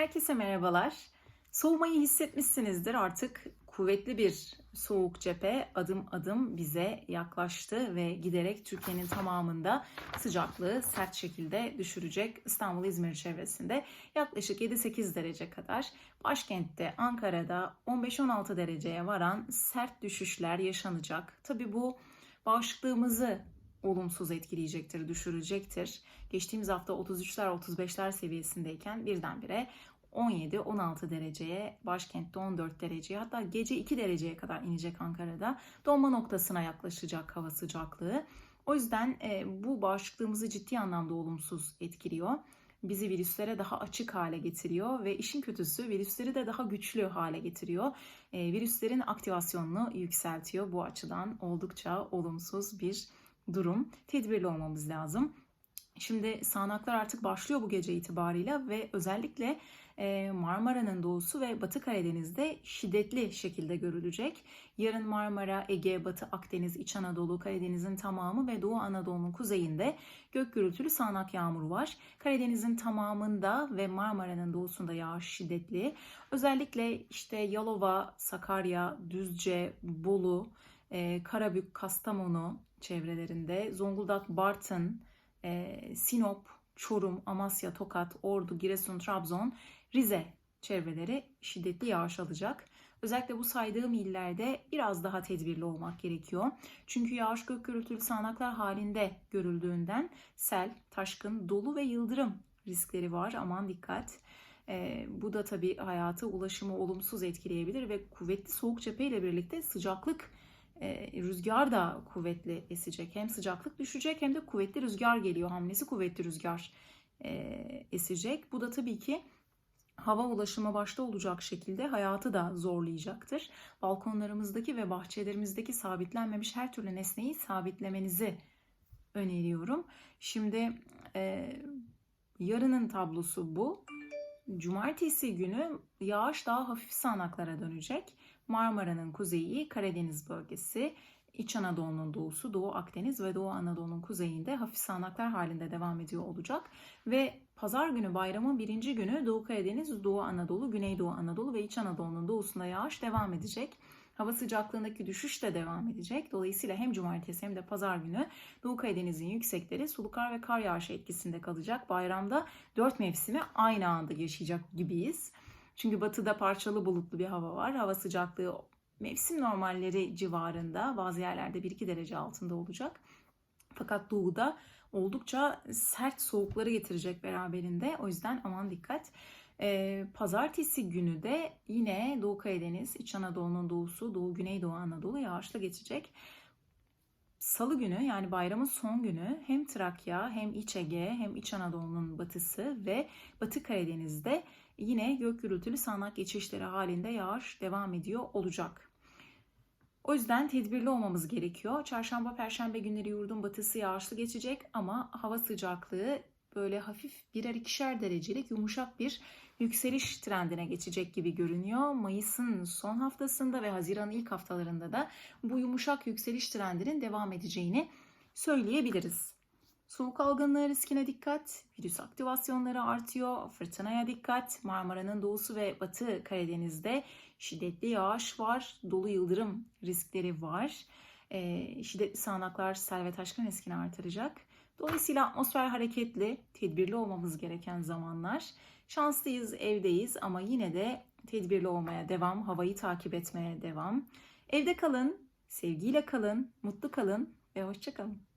Herkese merhabalar. Soğumayı hissetmişsinizdir. Artık kuvvetli bir soğuk cephe adım adım bize yaklaştı ve giderek Türkiye'nin tamamında sıcaklığı sert şekilde düşürecek. İstanbul, İzmir çevresinde yaklaşık 7-8 derece kadar. Başkentte Ankara'da 15-16 dereceye varan sert düşüşler yaşanacak. Tabi bu bağışıklığımızı olumsuz etkileyecektir, düşürecektir. Geçtiğimiz hafta 33'ler 35'ler seviyesindeyken birdenbire 17-16 dereceye, başkentte 14 dereceye hatta gece 2 dereceye kadar inecek Ankara'da. Donma noktasına yaklaşacak hava sıcaklığı. O yüzden e, bu bağışıklığımızı ciddi anlamda olumsuz etkiliyor. Bizi virüslere daha açık hale getiriyor ve işin kötüsü virüsleri de daha güçlü hale getiriyor. E, virüslerin aktivasyonunu yükseltiyor. Bu açıdan oldukça olumsuz bir durum. Tedbirli olmamız lazım. Şimdi sağanaklar artık başlıyor bu gece itibariyle ve özellikle e, Marmara'nın doğusu ve Batı Karadeniz'de şiddetli şekilde görülecek. Yarın Marmara, Ege, Batı Akdeniz, İç Anadolu, Karadeniz'in tamamı ve Doğu Anadolu'nun kuzeyinde gök gürültülü sağanak yağmur var. Karadeniz'in tamamında ve Marmara'nın doğusunda yağış şiddetli. Özellikle işte Yalova, Sakarya, Düzce, Bolu, e, Karabük, Kastamonu çevrelerinde, Zonguldak, Bartın, e, Sinop, Çorum, Amasya, Tokat, Ordu, Giresun, Trabzon, Rize çevreleri şiddetli yağış alacak. Özellikle bu saydığım illerde biraz daha tedbirli olmak gerekiyor. Çünkü yağış gök gürültülü sağanaklar halinde görüldüğünden sel, taşkın, dolu ve yıldırım riskleri var. Aman dikkat. Ee, bu da tabii hayatı, ulaşımı olumsuz etkileyebilir ve kuvvetli soğuk cephe ile birlikte sıcaklık e, rüzgar da kuvvetli esecek. Hem sıcaklık düşecek hem de kuvvetli rüzgar geliyor. Hamlesi kuvvetli rüzgar e, esecek. Bu da tabii ki hava ulaşımı başta olacak şekilde hayatı da zorlayacaktır. Balkonlarımızdaki ve bahçelerimizdeki sabitlenmemiş her türlü nesneyi sabitlemenizi öneriyorum. Şimdi e, yarının tablosu bu. Cumartesi günü yağış daha hafif sağanaklara dönecek. Marmara'nın kuzeyi, Karadeniz bölgesi, İç Anadolu'nun doğusu, Doğu Akdeniz ve Doğu Anadolu'nun kuzeyinde hafif sağanaklar halinde devam ediyor olacak. Ve pazar günü bayramın birinci günü Doğu Karadeniz, Doğu Anadolu, Güneydoğu Anadolu ve İç Anadolu'nun doğusunda yağış devam edecek. Hava sıcaklığındaki düşüş de devam edecek. Dolayısıyla hem cumartesi hem de pazar günü Doğu Karadeniz'in yüksekleri sulu kar ve kar yağışı etkisinde kalacak. Bayramda dört mevsimi aynı anda yaşayacak gibiyiz. Çünkü batıda parçalı bulutlu bir hava var. Hava sıcaklığı mevsim normalleri civarında bazı yerlerde 1-2 derece altında olacak. Fakat doğuda oldukça sert soğukları getirecek beraberinde. O yüzden aman dikkat. Ee, pazartesi günü de yine Doğu Karadeniz, İç Anadolu'nun doğusu, Doğu Güneydoğu Anadolu yağışla geçecek. Salı günü yani bayramın son günü hem Trakya hem İç Ege hem İç Anadolu'nun batısı ve Batı Karadeniz'de yine gök gürültülü sağanak geçişleri halinde yağış devam ediyor olacak. O yüzden tedbirli olmamız gerekiyor. Çarşamba, perşembe günleri yurdun batısı yağışlı geçecek ama hava sıcaklığı böyle hafif birer ikişer derecelik yumuşak bir yükseliş trendine geçecek gibi görünüyor. Mayıs'ın son haftasında ve Haziran'ın ilk haftalarında da bu yumuşak yükseliş trendinin devam edeceğini söyleyebiliriz. Soğuk algınlığı riskine dikkat, virüs aktivasyonları artıyor, fırtınaya dikkat, Marmara'nın doğusu ve batı Karadeniz'de şiddetli yağış var, dolu yıldırım riskleri var. E, şiddetli sağanaklar sel ve taşkın riskini artıracak. Dolayısıyla atmosfer hareketli, tedbirli olmamız gereken zamanlar. Şanslıyız, evdeyiz ama yine de tedbirli olmaya devam, havayı takip etmeye devam. Evde kalın, sevgiyle kalın, mutlu kalın ve hoşçakalın.